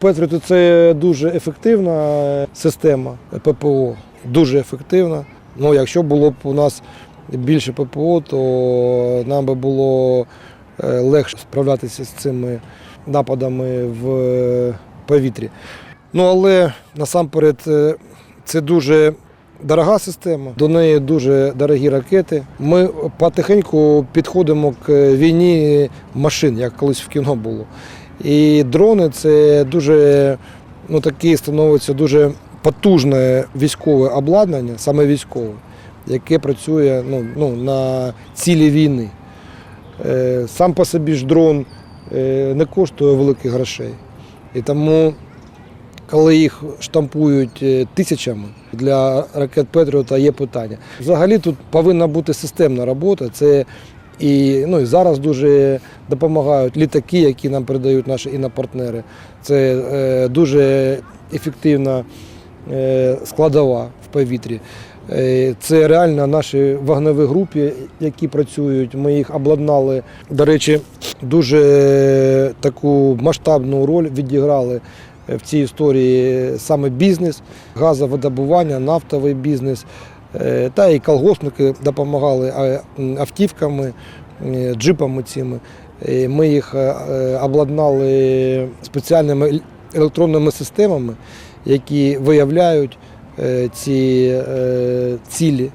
Петріти це дуже ефективна система ППО, дуже ефективна. Ну, якщо було б у нас більше ППО, то нам би було е, легше справлятися з цими нападами в повітрі. Ну, але насамперед е, це дуже дорога система, до неї дуже дорогі ракети. Ми потихеньку підходимо к війні машин, як колись в кіно було. І дрони це дуже ну, таке становиться дуже потужне військове обладнання, саме військове, яке працює ну, ну, на цілі війни. Е, Сам по собі ж дрон е, не коштує великих грошей. І тому, коли їх штампують е, тисячами, для ракет Петріота є питання. Взагалі тут повинна бути системна робота. Це і, ну, і зараз дуже допомагають літаки, які нам передають наші інопартнери. Це е, дуже ефективна е, складова в повітрі. Е, Це реально наші вогневі групи, які працюють. Ми їх обладнали. До речі, дуже таку масштабну роль відіграли в цій історії саме бізнес, газовидобування, нафтовий бізнес. Та і колгоспники допомагали автівками, джипами цими. Ми їх е, е, обладнали спеціальними електронними системами, які виявляють е, ці цілі.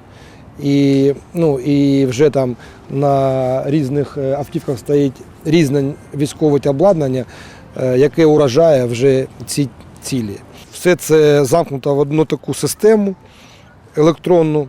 І, ну, і вже там на різних автівках стоїть різне військове обладнання, яке уражає вже ці цілі. Все це замкнуто в одну таку систему електронну.